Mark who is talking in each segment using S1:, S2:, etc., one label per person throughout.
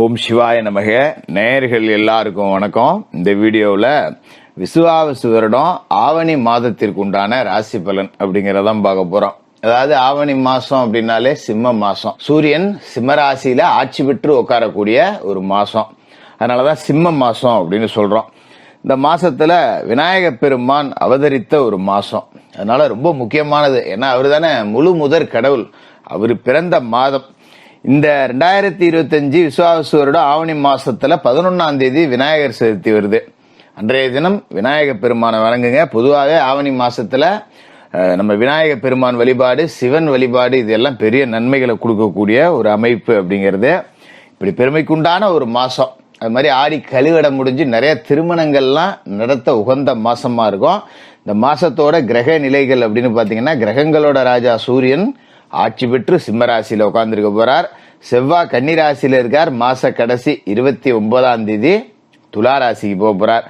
S1: ஓம் சிவாய நமக. நேயர்கள் எல்லாருக்கும் வணக்கம். இந்த வீடியோவில் விசுவாவசு வருடம் ஆவணி மாதத்திற்கு உண்டான ராசி பலன் அப்படிங்கிறதான் பார்க்க போறோம். அதாவது ஆவணி மாசம் அப்படின்னாலே சிம்ம மாசம். சூரியன் சிம்மராசியில ஆட்சி பெற்று உட்காரக்கூடிய ஒரு மாசம். அதனாலதான் சிம்ம மாசம் அப்படின்னு சொல்றோம். இந்த மாசத்துல விநாயக பெருமான் அவதரித்த ஒரு மாசம். அதனால ரொம்ப முக்கியமானது. ஏன்னா அவர் தானே முழு முதற் கடவுள். அவர் பிறந்த மாதம். இந்த ரெண்டாயிரத்தி இருபத்தஞ்சு விசுவாச வருடம் ஆவணி மாசத்துல பதினொன்னாம் தேதி விநாயகர் சதுர்த்தி வருது. அன்றைய தினம் விநாயக பெருமானை வணங்குங்க. பொதுவாகவே ஆவணி மாசத்துல நம்ம விநாயக பெருமான் வழிபாடு சிவன் வழிபாடு இதெல்லாம் பெரிய நன்மைகளை கொடுக்கக்கூடிய ஒரு அமைப்பு அப்படிங்கிறது. இப்படி பெருமைக்குண்டான ஒரு மாசம். அது மாதிரி ஆடி கழுவிட முடிஞ்சு நிறைய திருமணங்கள்லாம் நடத்த உகந்த மாசமா இருக்கும். இந்த மாசத்தோட கிரக நிலைகள் அப்படின்னு பாத்தீங்கன்னா கிரகங்களோட ராஜா சூரியன் ஆட்சி பெற்று சிம்மராசியில் உட்காந்துருக்க உட்கார்ந்துருக்க செவ்வாய் கன்னிராசியில் இருக்கார். மாத கடைசி இருபத்தி ஒன்பதாம் தேதி துலா ராசிக்கு போக போகிறார்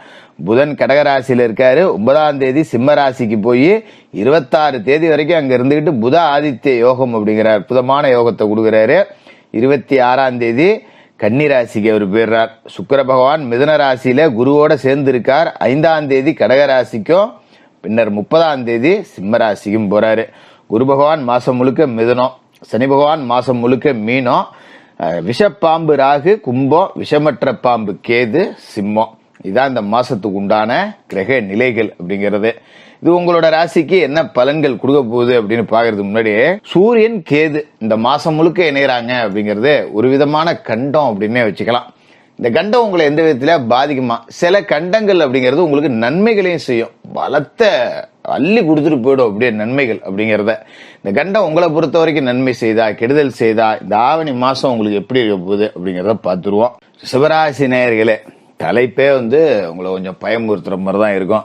S1: புதன் கடகராசியில் இருக்கார். ஒன்பதாம் தேதி சிம்ம ராசிக்கு போய் இருபத்தாறு தேதி வரைக்கும் அங்கே இருந்துக்கிட்டு புத ஆதித்ய யோகம் அப்படிங்கிற அற்புதமான யோகத்தை கொடுக்குறாரு. இருபத்தி ஆறாம் தேதி கன்னிராசிக்கு அவர் போயிடுறார். சுக்கர பகவான் மிதன ராசியில குருவோட சேர்ந்து இருக்கார் ஐந்தாம் தேதி கடகராசிக்கும் பின்னர் முப்பதாம் தேதி சிம்ம ராசிக்கும் போறாரு. குரு பகவான் மாசம் முழுக்க மிதுனம் சனி பகவான் மாசம் முழுக்க மீனம் விஷப்பாம்பு ராகு கும்பம் விஷமற்ற பாம்பு கேது சிம்மம். இதான் இந்த மாசத்துக்கு உண்டான கிரக நிலைகள் அப்படிங்கிறது. இது உங்களோட ராசிக்கு என்ன பலன்கள் கொடுக்க போகுது அப்படின்னு பாக்குறதுக்கு முன்னாடி சூரியன் கேது இந்த மாசம் முழுக்க இணையறாங்க அப்படிங்கிறது ஒரு விதமான கண்டம் அப்படின்னே வச்சுக்கலாம். இந்த கண்டம் உங்களை எந்த விதத்தில் பாதிக்குமா? சில கண்டங்கள் அப்படிங்கிறது உங்களுக்கு நன்மைகளையும் செய்யும். பலத்த அள்ளி கொடுத்துட்டு போயிடும் அப்படியே நன்மைகள் அப்படிங்கிறத. இந்த கண்டம் உங்களை பொறுத்த வரைக்கும் நன்மை செய்தா கெடுதல் செய்தா இந்த ஆவணி மாதம் உங்களுக்கு எப்படி இருக்க போகுது அப்படிங்கிறத பார்த்துருவோம். சிவராசி நேயர்களே தலைப்பே வந்து உங்களை கொஞ்சம் பயமுறுத்துற மாதிரி தான் இருக்கும்.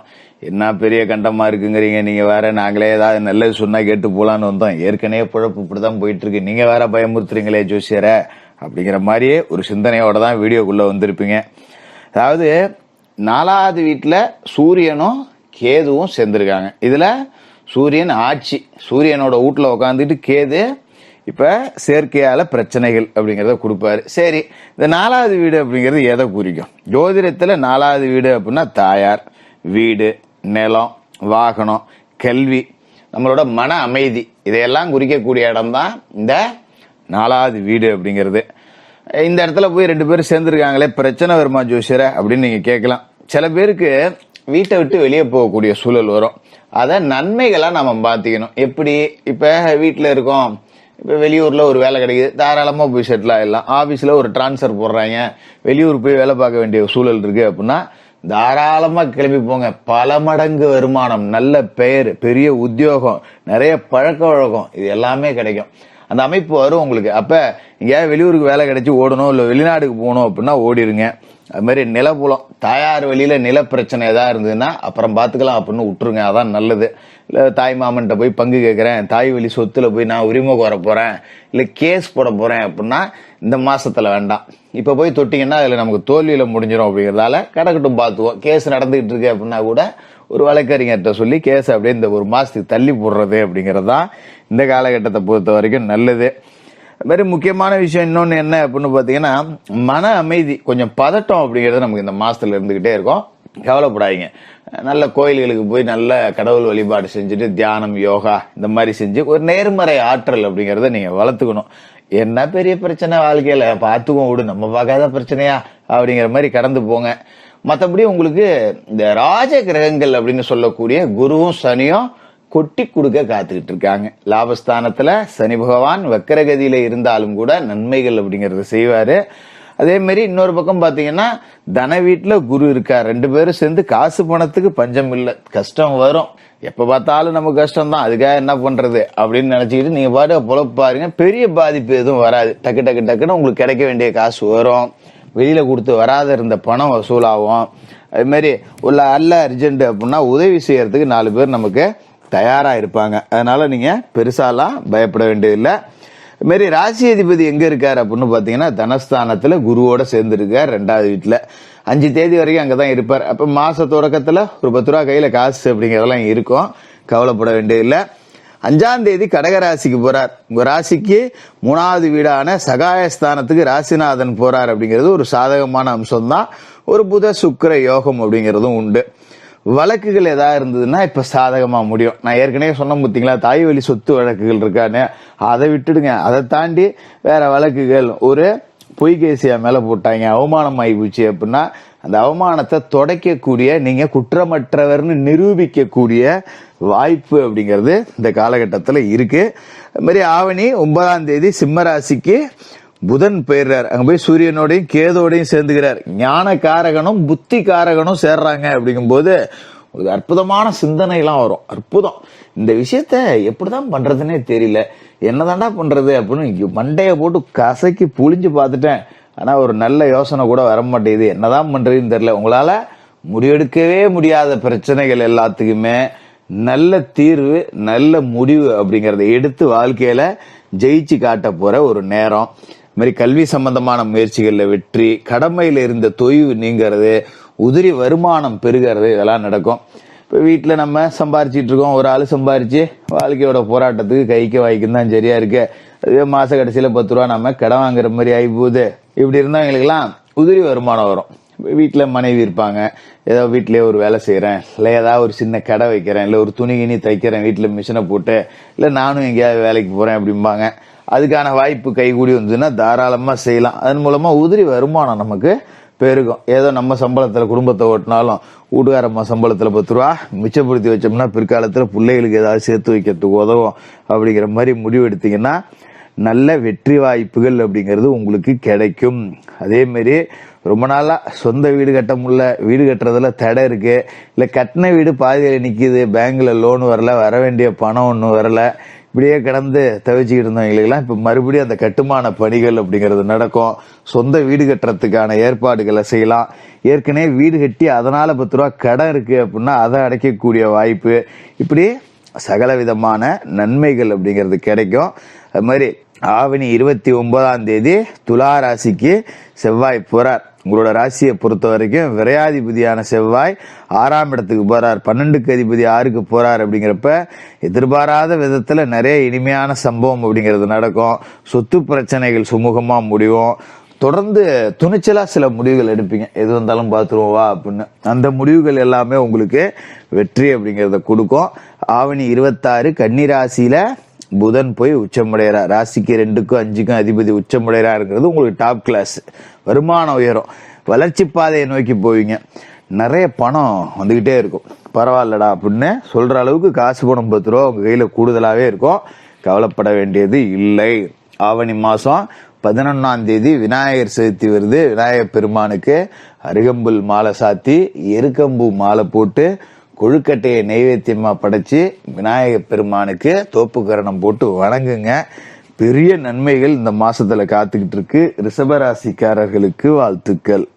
S1: என்ன பெரிய கண்டமாக இருக்குங்கிறீங்க? நீங்கள் வேற நாங்களே ஏதாவது நல்லது சொன்னால் கேட்டு போகலான்னு வந்தோம். ஏற்கனவே குழப்பு இப்படி தான் போயிட்டுருக்கு நீங்கள் வேற பயமுறுத்துறீங்களே ஜோசியரை. அப்படிங்கிற மாதிரியே ஒரு சிந்தனையோட தான் வீடியோக்குள்ளே வந்திருப்பீங்க. அதாவது நாலாவது வீட்டில் சூரியனும் கேதுவும் சேர்ந்துருக்காங்க. இதில் சூரியன் ஆட்சி சூரியனோட வீட்டில் உட்காந்துட்டு கேது இப்போ செயற்கையால் பிரச்சனைகள் அப்படிங்கிறத கொடுப்பாரு. சரி இந்த நாலாவது வீடு அப்படிங்கிறது எதை குறிக்கும்? ஜோதிடத்தில் நாலாவது வீடு அப்படின்னா தாயார் வீடு நிலம் வாகனம் கல்வி நம்மளோட மன அமைதி. இதையெல்லாம் குறிக்கக்கூடிய இடம் தான் இந்த நாலாவது வீடு அப்படிங்கிறது. இந்த இடத்துல போய் ரெண்டு பேரும் சேர்ந்துருக்காங்களே பிரச்சனை வருமா ஜோசியரை அப்படின்னு நீங்கள் கேட்கலாம். சில பேருக்கு வீட்டை விட்டு வெளியே போகக்கூடிய சூழல் வரும். அதை நன்மைகளாக நம்ம பார்த்துக்கணும். எப்படி? இப்போ வீட்டில் இருக்கோம். இப்போ வெளியூரில் ஒரு வேலை கிடைக்குது. தாராளமாக போய் செட்டில் ஆயிடலாம். ஆஃபீஸில் ஒரு ட்ரான்ஸ்ஃபர் போடுறாங்க. வெளியூர் போய் வேலை பார்க்க வேண்டிய சூழல் இருக்குது அப்படின்னா தாராளமாக கிளம்பி போங்க. பல மடங்கு வருமானம் நல்ல பெயர் பெரிய உத்தியோகம் நிறைய பழக்க வழக்கம் இது எல்லாமே கிடைக்கும். அந்த அமைப்பு வரும் உங்களுக்கு. அப்போ எங்கேயாவது வெளியூருக்கு வேலை கிடைச்சி ஓடணும் இல்லை வெளிநாடுக்கு போகணும் அப்படின்னா ஓடிடுங்க அது மாதிரி நிலப்புலம் தாயார் வழியில் நில பிரச்சனை ஏதாவது இருந்ததுன்னா அப்புறம் பார்த்துக்கலாம் அப்படின்னு விட்டுருங்க. அதான் நல்லது. இல்லை தாய் மாமன்கிட்ட போய் பங்கு கேட்குறேன் தாய் வழி சொத்துல போய் நான் உரிமை கோர போகிறேன் இல்லை கேஸ் போட போகிறேன் அப்படின்னா இந்த மாதத்தில் வேண்டாம். இப்போ போய் தொட்டிங்கன்னா அதில் நமக்கு தோல்வியில் முடிஞ்சிடும் அப்படிங்கிறதால கிடக்கட்டும் பார்த்துவோம் கேஸ் நடந்துக்கிட்டு இருக்கு அப்படின்னா கூட ஒரு வழக்கறிஞர்கிட்ட சொல்லி கேஸ் அப்படியே இந்த ஒரு மாதத்துக்கு தள்ளி போடுறது அப்படிங்கிறது தான் இந்த காலகட்டத்தை பொறுத்த வரைக்கும் நல்லது. மாதிரி முக்கியமான விஷயம் இன்னொன்று என்ன அப்படின்னு பார்த்தீங்கன்னா மன அமைதி கொஞ்சம் பதட்டம் அப்படிங்கிறது நமக்கு இந்த மாதத்தில் இருந்துக்கிட்டே இருக்கும். கவலைப்படாதீங்க. நல்ல கோயில்களுக்கு போய் நல்ல கடவுள் வழிபாடு செஞ்சுட்டு தியானம் யோகா இந்த மாதிரி செஞ்சு ஒரு நேர்மறை ஆற்றல் அப்படிங்கிறத நீங்கள் வளர்த்துக்கணும். என்ன பெரிய பிரச்சனை வாழ்க்கையில்? பார்த்துக்குவோம் விடு. நம்ம பார்க்காத பிரச்சனையா? அப்படிங்கிற மாதிரி கடந்து போங்க. மற்றபடி உங்களுக்கு இந்த ராஜ கிரகங்கள் அப்படின்னு சொல்லக்கூடிய குருவும் சனியும் கொட்டி கொடுக்க காத்துக்கிட்டு இருக்காங்க. லாபஸ்தானத்துல சனி பகவான் வக்கரகதியில இருந்தாலும் கூட நன்மைகள் அப்படிங்கறத செய்வாரு. அதே மாதிரி இன்னொரு பக்கம் பாத்தீங்கன்னா தன வீட்டில் குரு இருக்கார். ரெண்டு பேரும் சேர்ந்து காசு பணத்துக்கு பஞ்சம் இல்லை. கஷ்டம் வரும். எப்போ பார்த்தாலும் நமக்கு கஷ்டம் தான் அதுக்காக என்ன பண்றது அப்படின்னு நினச்சிக்கிட்டு நீங்க பாட்டு புலப்பாருங்க பெரிய பாதிப்பு எதுவும் வராது. டக்கு டக்கு டக்குன்னு உங்களுக்கு கிடைக்க வேண்டிய காசு வரும். வெளியில் கொடுத்து வராத இருந்த பணம் வசூலாகும். அதுமாரி உள்ள அல்ல அர்ஜென்ட் அப்படின்னா உதவி செய்யறதுக்கு நாலு பேர் நமக்கு தயாராக இருப்பாங்க. அதனால நீங்க பெருசாலாம் பயப்பட வேண்டியதில்லை. இதுமாரி ராசி அதிபதி எங்க இருக்காரு அப்படின்னு பார்த்தீங்கன்னா தனஸ்தானத்தில் குருவோட சேர்ந்துருக்கார் ரெண்டாவது வீட்டில் அஞ்சு தேதி வரைக்கும் அங்கே தான் இருப்பார். அப்போ மாத தொடக்கத்தில் ஒரு பத்து ரூபா கையில் காசு அப்படிங்கிறதெல்லாம் இருக்கும். கவலைப்பட வேண்டியதில்லை. அஞ்சாம் தேதி கடகராசிக்கு போறார். உங்க ராசிக்கு மூணாவது வீடான சகாயஸ்தானத்துக்கு ராசிநாதன் போறார் அப்படிங்கிறது ஒரு சாதகமான அம்சம் தான் ஒரு புத சுக்கர யோகம் அப்படிங்கிறதும் உண்டு. வழக்குகள் எதாவது இருந்ததுன்னா இப்போ சாதகமாக முடியும். நான் ஏற்கனவே சொன்ன பார்த்தீங்களா? தாய் வழி சொத்து வழக்குகள் இருக்கானே அதை விட்டுடுங்க. அதை தாண்டி வேற வழக்குகள். ஒரு பொய் கேசியா போட்டாங்க அவமானம் ஆகிப்போச்சு போச்சு அப்படின்னா அந்த அவமானத்தை துடைக்கக்கூடிய நீங்கள் குற்றமற்றவர்னு நிரூபிக்கக்கூடிய வாய்ப்பு அப்படிங்கிறது இந்த காலகட்டத்தில் இருக்குது அதுமாரி ஆவணி ஒன்பதாம் தேதி சிம்மராசிக்கு புதன் போயிடுறார். அங்கே போய் சூரியனோடையும் கேதோடையும் சேர்ந்துக்கிறார். ஞான காரகனும் புத்தி காரகனும் சேர்றாங்க அப்படிங்கும்போது ஒரு அற்புதமான சிந்தனைலாம் வரும். அற்புதம். இந்த விஷயத்த எப்படிதான் பண்றதுன்னே தெரியல. என்னதாண்டா பண்றது அப்படின்னு மண்டையை போட்டு கசக்கி புளிஞ்சு பார்த்துட்டேன். ஆனா ஒரு நல்ல யோசனை கூட வர மாட்டேங்குது. என்னதான் பண்றதுன்னு தெரியல. உங்களால முடிவெடுக்கவே முடியாத பிரச்சனைகள் எல்லாத்துக்குமே நல்ல தீர்வு நல்ல முடிவு அப்படிங்கிறத எடுத்து வாழ்க்கையில ஜெயிச்சு காட்ட போற ஒரு நேரம். மாதிரி கல்வி சம்பந்தமான முயற்சிகளில் வெற்றி கடமையில் இருந்த தொய்வு நீங்கிறது உதிரி வருமானம் பெருகிறது இதெல்லாம் நடக்கும். இப்போ வீட்டில் நம்ம சம்பாரிச்சிட்டு இருக்கோம். ஒரு ஆள் சம்பாரிச்சு வாழ்க்கையோட போராட்டத்துக்கு கைக்கு வாய்க்கும் தான் சரியா இருக்கு. அதுவே மாச கடைசியில் பத்து ரூபா நம்ம கடன் வாங்குற மாதிரி ஆகி போகுது இப்படி இருந்தவங்களுக்கெல்லாம் உதிரி வருமானம் வரும். வீட்டில் மனைவி இருப்பாங்க. ஏதோ வீட்டிலேயே ஒரு வேலை செய்கிறேன் இல்லை ஏதாவது ஒரு சின்ன கடை வைக்கிறேன். இல்லை ஒரு துணி கிணி தைக்கிறேன். வீட்டில் மிஷினை போட்டு இல்லை நானும் எங்கேயாவது வேலைக்கு போகிறேன் அப்படிம்பாங்க. அதுக்கான வாய்ப்பு கைகூடி வந்ததுன்னா தாராளமாக செய்யலாம். அதன் மூலமாக உதிரி வருமானம் நமக்கு பெருகும். ஏதோ நம்ம சம்பளத்தில் குடும்பத்தை ஓட்டினாலும் வீட்டுக்காரம்மா சம்பளத்தில் பத்து ரூபா மிச்சப்படுத்தி வச்சோம்னா பிற்காலத்தில் பிள்ளைகளுக்கு ஏதாவது சேர்த்து வைக்கிறதுக்கு உதவும் அப்படிங்கிற மாதிரி முடிவெடுத்தீங்கன்னா நல்ல வெற்றி வாய்ப்புகள் அப்படிங்கிறது உங்களுக்கு கிடைக்கும். அதேமாரி ரொம்ப நாளாக சொந்த வீடு கட்ட முடியல வீடு கட்டுறதுல தடை இருக்குது இல்லை கட்டின வீடு பாதியில் நிற்கிது பேங்கில் லோன் வரல வர வேண்டிய பணம் ஒன்றும் வரல. இப்படியே கிடந்து தவிச்சுக்கிட்டு இருந்தவங்களுக்கெல்லாம் இப்போ மறுபடியும் அந்த கட்டுமான பணிகள் அப்படிங்கிறது நடக்கும். சொந்த வீடு கட்டுறதுக்கான ஏற்பாடுகளை செய்யலாம். ஏற்கனவே வீடு கட்டி அதனால் பத்து ரூபா கடன் இருக்குது அப்படின்னா அதை அடைக்கக்கூடிய வாய்ப்பு. இப்படி சகல விதமான நன்மைகள் அப்படிங்கிறது கிடைக்கும். அது மாதிரி ஆவணி இருபத்தி ஒன்பதாம் தேதி துலா ராசிக்கு செவ்வாய் போறார். உங்களோட ராசியை பொறுத்த வரைக்கும் விரையாதிபதியான செவ்வாய் ஆறாம் இடத்துக்கு போறார். பன்னெண்டுக்கு அதிபதி ஆறுக்கு போறார் அப்படிங்கிறப்ப எதிர்பாராத விதத்துல நிறைய இனிமையான சம்பவம் அப்படிங்கிறது நடக்கும். சொத்து பிரச்சனைகள் சுமூகமா முடியும். தொடர்ந்து துணிச்சலா சில முடிவுகள் எடுப்பீங்க. எது வந்தாலும் பார்த்துருவோம் வா அப்படின்னு. அந்த முடிவுகள் எல்லாமே உங்களுக்கு வெற்றி அப்படிங்கிறத கொடுக்கும். ஆவணி இருபத்தாறு கன்னிராசியில புதன் போய் உச்சமடைகிறார். ராசிக்கு ரெண்டுக்கும் அஞ்சுக்கும் அதிபதி உச்சமடைகிறாருங்கிறது உங்களுக்கு டாப் கிளாஸ் வருமானம் உயரும். வளர்ச்சி பாதையை நோக்கி போவீங்க. நிறைய பணம் வந்துக்கிட்டே இருக்கும். பரவாயில்லடா அப்படின்னு சொல்ற அளவுக்கு காசு பணம் பத்து ரூபா உங்க கையில கூடுதலாவே இருக்கும். கவலைப்பட வேண்டியது இல்லை. ஆவணி மாசம் பதினொன்னாம் தேதி விநாயகர் சதுர்த்தி வருது. விநாயகர் பெருமானுக்கு அருகம்புல் மாலை சாத்தி எருக்கம்பூ மாலை போட்டு கொழுக்கட்டையை நைவேத்தியமா படைச்சு விநாயகர் பெருமானுக்கு தோப்புக்கரணம் போட்டு வணங்குங்க. பெரிய நன்மைகள் இந்த மாசத்துல காத்துக்கிட்டு இருக்கு. ரிஷபராசிக்காரர்களுக்கு வாழ்த்துக்கள்.